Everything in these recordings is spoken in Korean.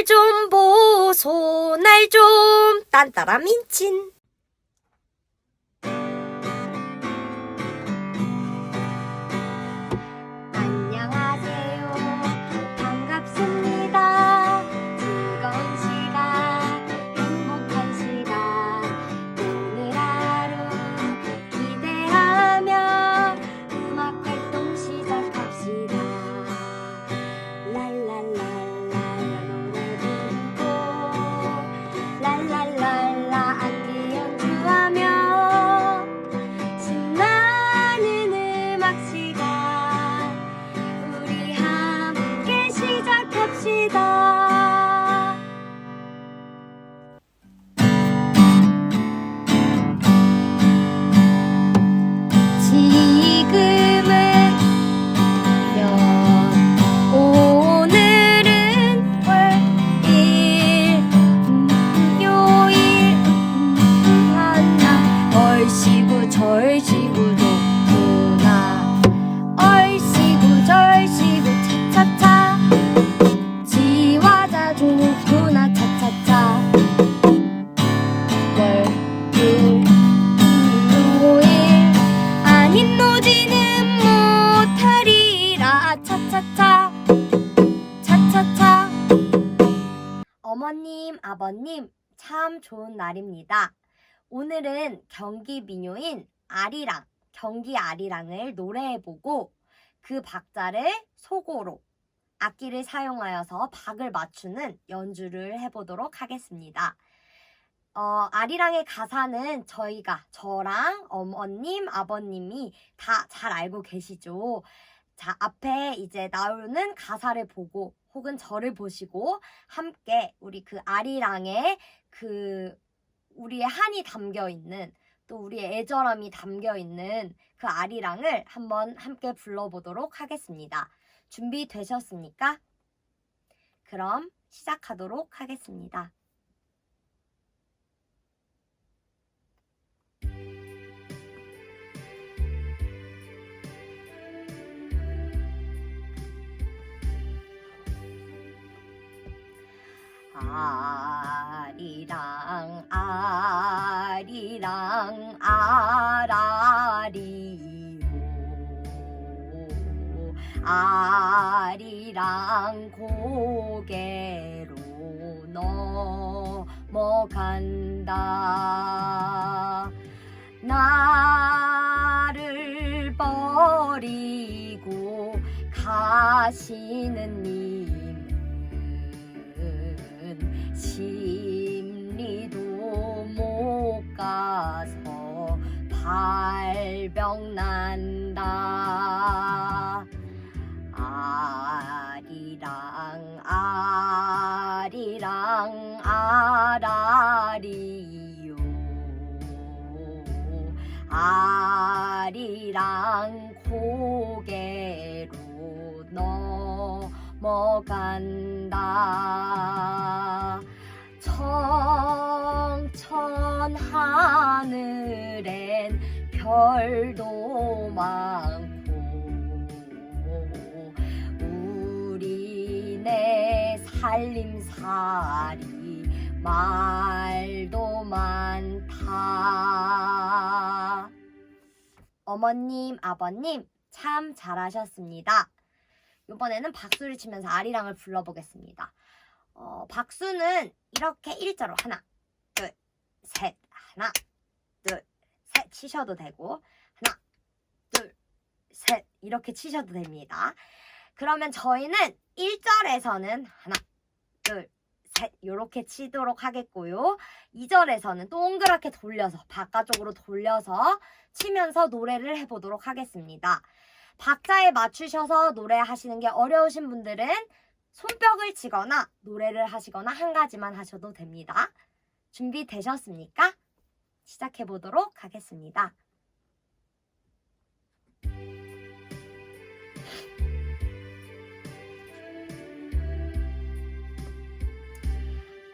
날 좀 보소, 날 좀 딴따라 민친. 어머님 아버님 참 좋은 날입니다 오늘은 경기 민요인 아리랑 경기 아리랑을 노래해보고 그 박자를 소고로 악기를 사용하여서 박을 맞추는 연주를 해보도록 하겠습니다. 어, 아리랑의 가사는 저희가 저랑 어머님, 아버님이 다 잘 알고 계시죠. 자, 앞에 이제 나오는 가사를 보고 혹은 저를 보시고 함께 우리 그 아리랑의 그 우리의 한이 담겨 있는 또 우리의 애절함이 담겨 있는 그 아리랑을 한번 함께 불러보도록 하겠습니다. 준비되셨습니까? 그럼 시작하도록 하겠습니다. 아리랑 아리랑 아라리요 아리랑 고개로 넘어간다. 나를 버리고 가시는 님 발병 난다. 아리랑 아리랑 아라리요. 아리랑 고개로 넘어간다. 청 천 하늘엔 별도 많고 우리네 살림살이 말도 많다. 어머님, 아버님, 참 잘하셨습니다. 이번에는 박수를 치면서 아리랑을 불러보겠습니다. 어, 박수는 이렇게 일자로 하나, 둘, 셋, 하나, 둘, 셋 치셔도 되고 하나, 둘, 셋 이렇게 치셔도 됩니다. 그러면 저희는 1절에서는 하나, 둘, 셋 이렇게 치도록 하겠고요. 2절에서는 동그랗게 돌려서 바깥쪽으로 돌려서 치면서 노래를 해보도록 하겠습니다. 박자에 맞추셔서 노래하시는 게 어려우신 분들은 손뼉을 치거나 노래를 하시거나 한 가지만 하셔도 됩니다. 준비되셨습니까? 시작해 보도록 하겠습니다.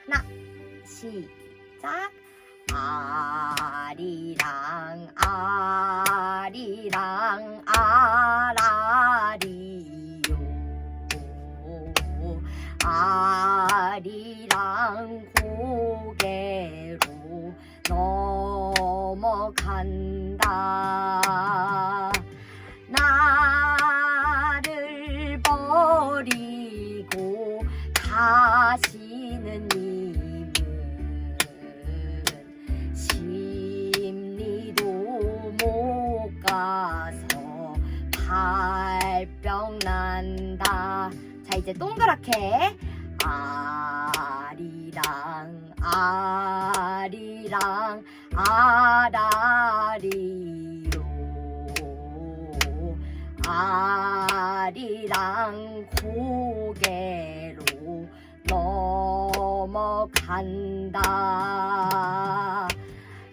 하나, 시작. 아리랑 아리랑 아라리요 아리 아리랑 고개로 넘어간다. 나를 버리고 가시는 님은 심리도 못 가서 발병 난다. 자 이제 동그랗게. 아리랑 아리랑 아라리로. 아리랑 고개로 넘어간다.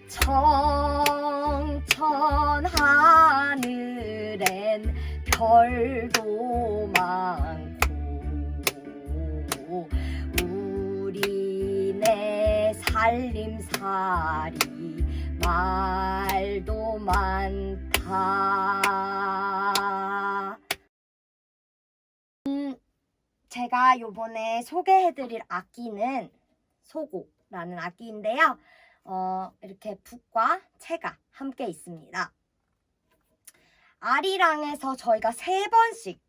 청천 하늘엔 별도 많 살림살이 말도 많다. 음, 제가 요번에 소개해드릴 악기는 소고라는 악기인데요. 어, 이렇게 북과 채가 함께 있습니다. 아리랑에서 저희가 세 번씩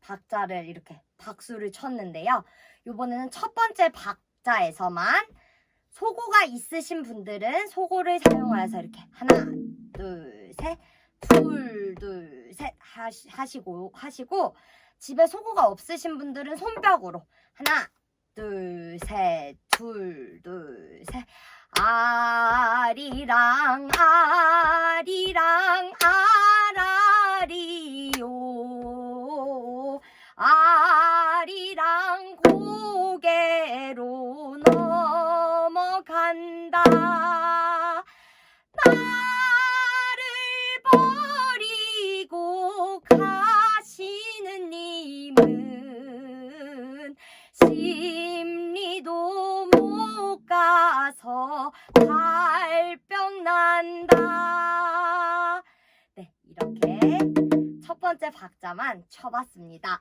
박자를 이렇게 박수를 쳤는데요. 이번에는 첫 번째 박자에서만 소고가 있으신 분들은 소고를 사용하여서 이렇게 하나, 둘, 셋, 둘, 둘, 셋 하시, 하시고 하시고 집에 소고가 없으신 분들은 손뼉으로 하나, 둘, 셋, 둘, 둘, 셋. 아리랑 아리랑 심리도 못 가서 발병 난다. 네, 이렇게 첫 번째 박자만 쳐봤습니다.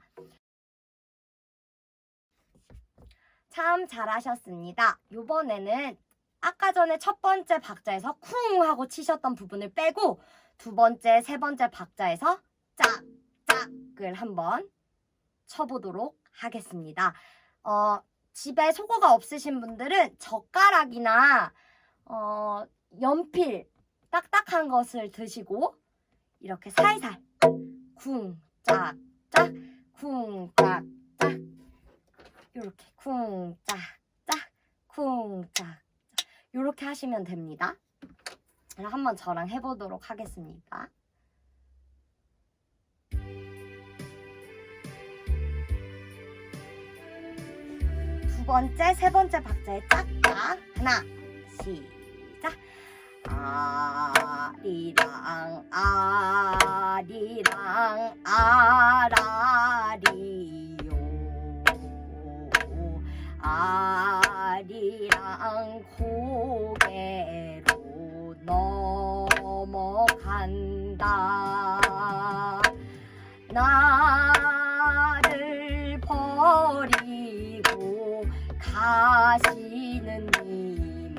참 잘하셨습니다. 이번에는 아까 전에 첫 번째 박자에서 쿵 하고 치셨던 부분을 빼고 두 번째, 세 번째 박자에서 짝, 짝을 한번 쳐보도록 하겠습니다. 어, 집에 소고가 없으신 분들은 젓가락이나 어, 연필 딱딱한 것을 드시고 이렇게 살살 쿵 짝 짝 쿵 짝 짝 이렇게 쿵 짝 짝 쿵짝짝 이렇게 하시면 됩니다. 한번 저랑 해보도록 하겠습니다. 두 번째, 세 번째 박자에 짝짝 하나, 시작. 아리랑 아리랑 아라리요 아리랑 고개로 넘어간다. 나를 버리고 가시는 님은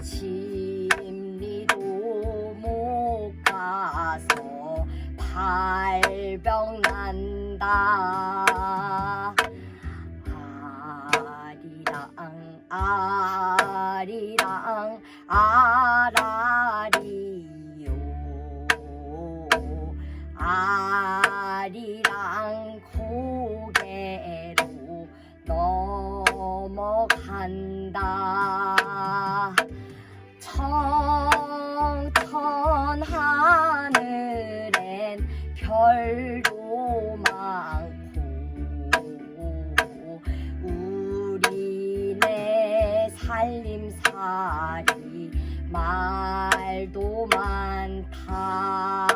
심리도 못 가서 발병 난다 아리랑 아라리요. 아리랑 고개로 넘어간다. 청천 하늘엔 별도 많 살림살이 말도 많다.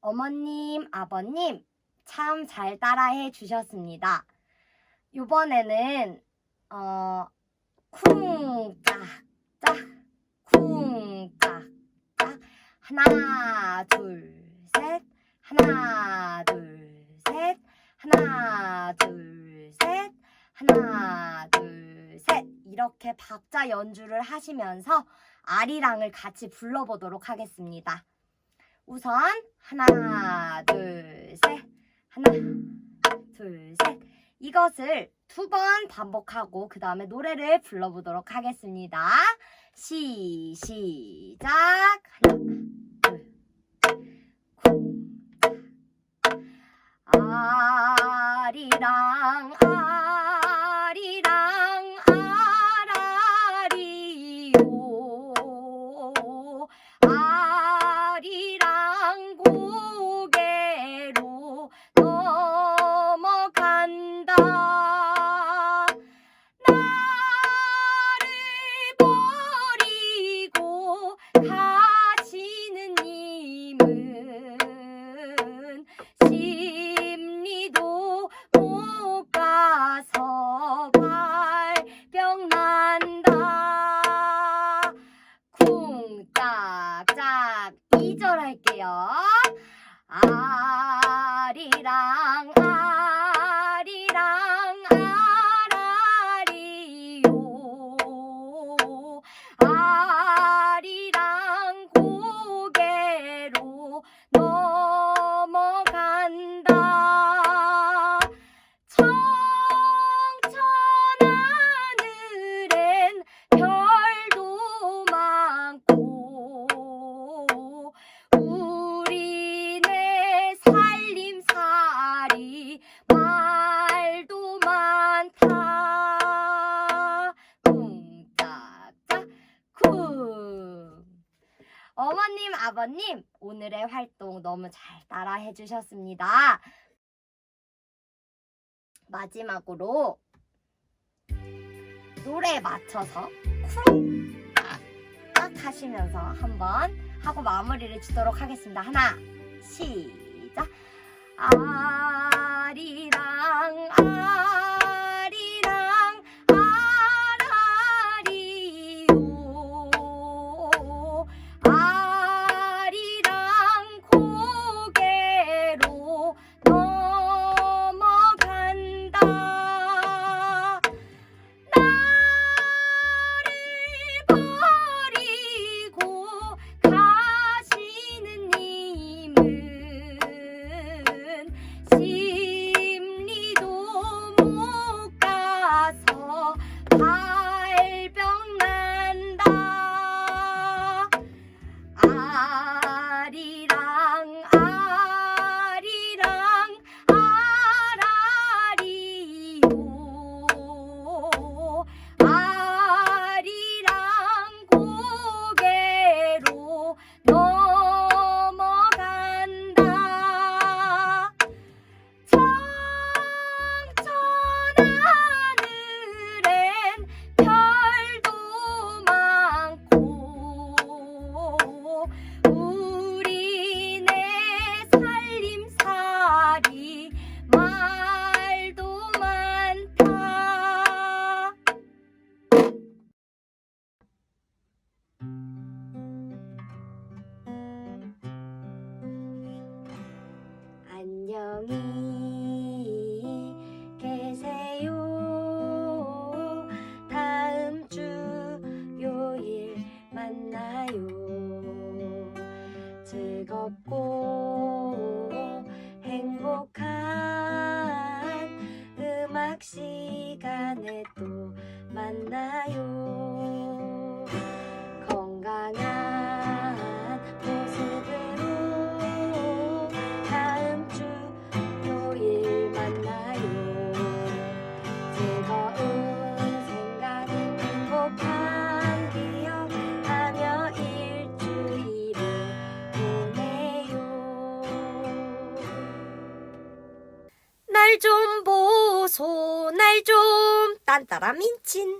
어머님, 아버님, 참 잘 따라해 주셨습니다. 이번에는 어, 쿵짝짝, 쿵짝짝, 하나, 둘, 셋, 하나, 둘, 이렇게 박자 연주를 하시면서 아리랑을 같이 불러보도록 하겠습니다. 우선 하나, 둘, 셋. 하나, 둘, 셋. 이것을 두 번 반복하고 그 다음에 노래를 불러보도록 하겠습니다. 시, 시작. 하나, 둘, 쿵. 아리랑, 아 쿵 어머님 아버님 오늘의 활동 너무 잘 따라 해 주셨습니다 마지막으로 노래에 맞춰서 쿵 딱 하시면서 한번 하고 마무리를 주도록 하겠습니다. 하나, 시작. 아리랑 아 Hallelujah. 날좀 보소, 날좀 딴따라 민친.